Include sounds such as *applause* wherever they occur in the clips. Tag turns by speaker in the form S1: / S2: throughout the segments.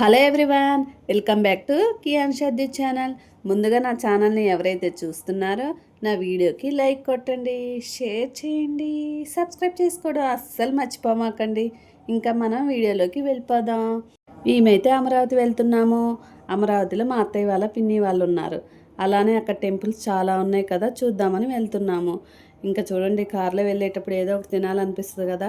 S1: Hello everyone welcome back to Kian షద్ది channel. ముందుగా నా ఛానల్ని ఎవరైతే చూస్తున్నారో నా వీడియోకి లైక్ కొట్టండి షేర్ చేయండి సబ్స్క్రైబ్ చేసుకోవడం అస్సలు మర్చిపోమాకండి. ఇంకా మనం వీడియోలోకి వెళ్ళిపోదాం. మేమైతే అమరావతి వెళ్తున్నాము. అమరావతిలో మా అత్తయ్య వాళ్ళ పిన్ని వాళ్ళు ఉన్నారు అలానే అక్కడ టెంపుల్స్ చాలా ఉన్నాయి కదా చూద్దామని వెళ్తున్నాము. ఇంకా చూడండి కార్లో వెళ్ళేటప్పుడు ఏదో ఒకటి తినాలనిపిస్తుంది కదా.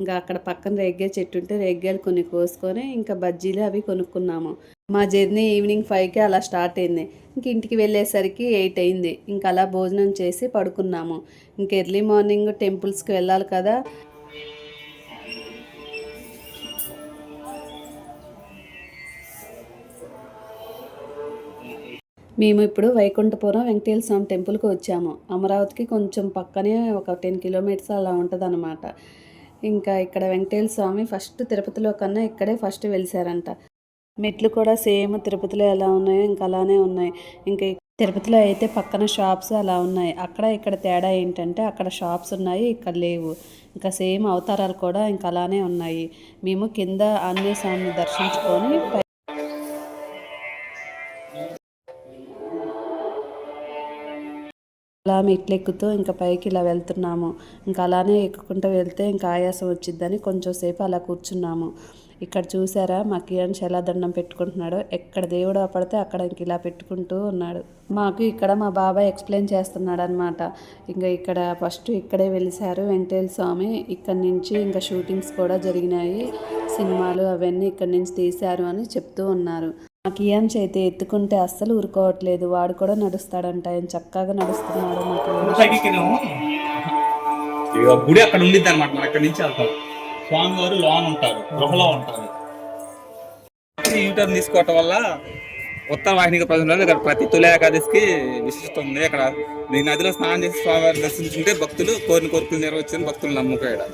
S1: ఇంకా అక్కడ పక్కన రెగ్గే చెట్టు ఉంటే రెగ్గేలు కొన్ని కోసుకొని ఇంకా బజ్జీలు అవి కొనుక్కున్నాము. మా జర్నీ ఈవినింగ్ ఫైవ్కి అలా స్టార్ట్ అయింది. ఇంక ఇంటికి వెళ్ళేసరికి ఎయిట్ అయింది. ఇంకా అలా భోజనం చేసి పడుకున్నాము. ఇంక ఎర్లీ మార్నింగ్ టెంపుల్స్కి వెళ్ళాలి కదా. మేము ఇప్పుడు వైకుంఠపురం వెంకటేశ్వర స్వామి టెంపుల్కి వచ్చాము. అమరావతికి కొంచెం పక్కనే ఒక టెన్ కిలోమీటర్స్ అలా ఉంటుంది అనమాట ఇంకా ఇక్కడ వెంకటేశ్వర స్వామి ఫస్ట్ తిరుపతిలో కన్నా ఇక్కడే ఫస్ట్ వెలిసారంట. మెట్లు కూడా సేమ్ తిరుపతిలో ఎలా ఉన్నాయో ఇంకా అలానే ఉన్నాయి. ఇంకా తిరుపతిలో అయితే పక్కన షాప్స్ అలా ఉన్నాయి. అక్కడ ఇక్కడ తేడా ఏంటంటే అక్కడ షాప్స్ ఉన్నాయి ఇక్కడ లేవు. ఇంకా సేమ్ అవతారాలు కూడా ఇంకా అలానే ఉన్నాయి. మేము కింద ఆంజనేయ స్వామిని దర్శించుకొని అలా మెట్లు ఎక్కుతూ ఇంకా పైకి ఇలా వెళ్తున్నాము. ఇంకా అలానే ఎక్కుకుంటూ వెళ్తే ఇంకా ఆయాసం వచ్చిద్దని కొంచెం సేపు అలా కూర్చున్నాము. ఇక్కడ చూసారా మా కిరణ్ ఎలా దండం పెట్టుకుంటున్నాడు? ఎక్కడ దేవుడు పడితే అక్కడ ఇంక ఇలా పెట్టుకుంటూ ఉన్నాడు. మాకు ఇక్కడ మా బాబాయ్ ఎక్స్ప్లెయిన్ చేస్తున్నాడు అనమాట ఇంకా ఇక్కడ ఫస్ట్ ఇక్కడే వెలిసారు వెంకటేశ్వర స్వామి. ఇక్కడ నుంచి ఇంకా షూటింగ్స్ కూడా జరిగినాయి. సినిమాలు అవన్నీ ఇక్కడ నుంచి తీశారు అని చెప్తూ ఉన్నారు. మా కియాన్స్ అయితే ఎత్తుకుంటే అస్సలు ఊరుకోవట్లేదు. వాడు కూడా నడుస్తాడంట. ఆయన చక్కగా నడుస్తున్నాడు
S2: ఇక గుడి అక్కడ ఉండిద్ది అనమాట మనం అక్కడి నుంచి వెళ్తాం. స్వామి వారు లోన్ ఉంటారు. గృహలో ఉంటారు. యూటర్న్ తీసుకోవటం వల్ల ఉత్తర వాహినిక ప్రజలు ఇక్కడ ప్రతి తొలి ఏకాదశికి విశిష్టత ఉంది. అక్కడ ఈ నదిలో స్నానం చేసి స్వామివారిని దర్శించుకుంటే భక్తులు కోరిన కోరికలు నెరవేర్చిన భక్తులు నమ్ముకోయడం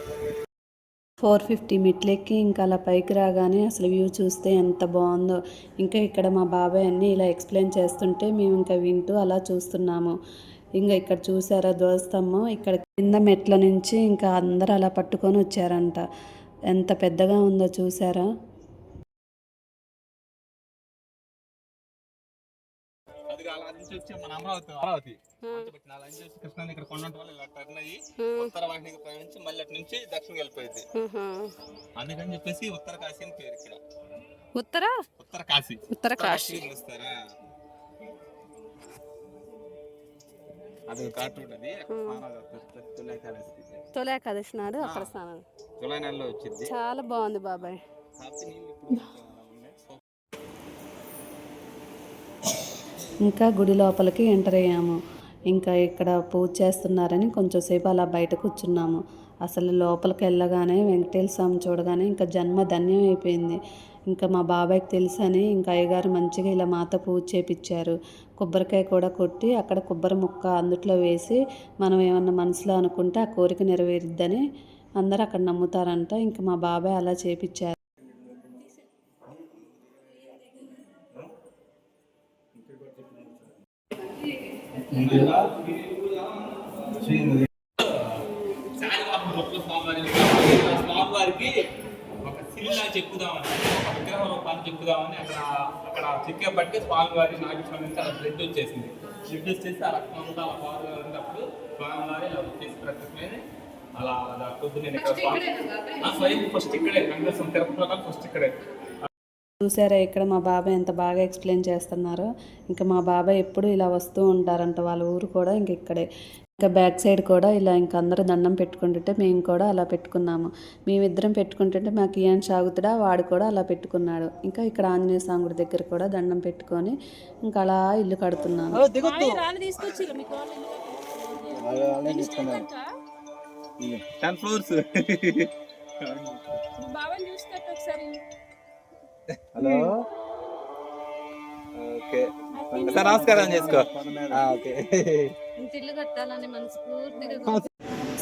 S1: ఫోర్ ఫిఫ్టీ మెట్లెక్కి ఇంకా అలా పైకి రాగానే అసలు వ్యూ చూస్తే ఎంత బాగుందో. ఇంకా ఇక్కడ మా బాబాయ్ అన్నీ ఇలా ఎక్స్ప్లెయిన్ చేస్తుంటే మేము ఇంకా వింటూ అలా చూస్తున్నాము. ఇంకా ఇక్కడ చూసారా ధ్వజస్తంభం? ఇక్కడ కింద మెట్ల నుంచి ఇంకా అందరు అలా పట్టుకొని వచ్చారంట. ఎంత పెద్దగా ఉందో చూసారా?
S2: నుంచి వచ్చి మన అమరావతి అలా కృష్ణాని ఇక్కడ కొండ ఇలా టర్న్ అయ్యి ఉత్తర వాహినికి ప్రయాణించి మళ్ళీ అటు నుంచి దక్షిణ వెళ్ళిపోయింది అందుకని చెప్పేసి ఉత్తర కాశీ అని పేరు ఇక్కడ.
S1: ఉత్తర?
S2: ఉత్తర కాశీ.
S1: ఉత్తర కాశీ.
S2: పిలుస్తారా అది
S1: తొలి ఏకాదశి నాడు అక్కడ స్నానం.
S2: జూలై నెలలో వచ్చింది.
S1: చాలా బాగుంది బాబాయ్
S2: కాకపోతే నీళ్ళు ఇప్పుడు ఉన్నాయి. సో
S1: ఇంకా గుడి లోపలికి ఎంటర్ అయ్యాము. ఇంకా ఇక్కడ పూజ చేస్తున్నారని కొంచెం సేపు అలా బయట కూర్చున్నాము. అసలు లోపలికి వెళ్ళగానే వెంకటేశ్వర స్వామి చూడగానే ఇంకా జన్మ ధన్యం అయిపోయింది. ఇంకా మా బాబాయ్కి తెలుసని ఇంకా అయ్యగారు మంచిగా ఇలా మాత పూజ చేపించారు కొబ్బరికాయ కూడా కొట్టి అక్కడ కొబ్బరి ముక్క అందుట్లో వేసి మనం ఏమన్నా మనసులో అనుకుంటే ఆ కోరిక నెరవేరుద్దని అందరూ అక్కడ నమ్ముతారంట. ఇంకా మా బాబాయ్ అలా చేపించారు
S2: స్వామివారికి ఒక శిలా చెక్కుదామని ఒక విగ్రహం రూపాన్ని చెక్కుదామని అక్కడ అక్కడ చెక్కేపటికి స్వామివారి నాగేశ్వరం నుంచి అలా బ్లడ్ వచ్చేసింది. బ్లడ్ వచ్చేసి ఆ రక్తం అంతా అలా పారుగా ఉన్నప్పుడు స్వామివారి ఇలా వచ్చేసి ప్రత్యేకమైన అలా అలా పొద్దున్న ఇక్కడ ఆ, స్వయం ఫస్ట్ ఇక్కడే వెంకటేశ్వరం తిరుపతిలో ఫస్ట్ ఇక్కడే.
S1: చూసారా ఇక్కడ మా బాబాయ్ ఎంత బాగా ఎక్స్ప్లెయిన్ చేస్తున్నారో. ఇంకా మా బాబాయ్ ఎప్పుడు ఇలా వస్తూ ఉంటారంట వాళ్ళ ఊరు కూడా ఇంక ఇక్కడే. ఇంకా బ్యాక్ సైడ్ కూడా ఇలా ఇంక అందరూ దండం పెట్టుకుంటుంటే మేము కూడా అలా పెట్టుకున్నాము. మేమిద్దరం పెట్టుకుంటుంటే మా కియాన్ సాగుతుడా వాడు కూడా అలా పెట్టుకున్నాడు. ఇంకా ఇక్కడ ఆంజనేయ స్వామి గుడి దగ్గర కూడా దండం పెట్టుకొని ఇంకా అలా ఇల్లు కడుతున్నాము.
S2: Ten floors hello? Okay. Sir నమస్కారం చేసుకో. ఓకే. *laughs*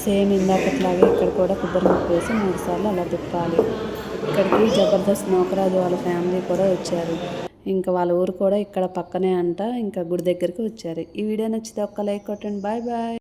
S1: సేమ్ ఇందాకట్లాగే ఇక్కడ కూడా కొబ్బరి ముక్క వేసి మూడు సార్లు అలా తిప్పాలి ఇక్కడికి జబర్దస్త్ నౌకరాజు వాళ్ళ ఫ్యామిలీ కూడా వచ్చారు. ఇంకా వాళ్ళ ఊరు కూడా ఇక్కడ పక్కనే అంట ఇంకా గుడి దగ్గరికి వచ్చారు. ఈ వీడియో నచ్చితే ఒక్క లైక్ కొట్టండి. Bye bye.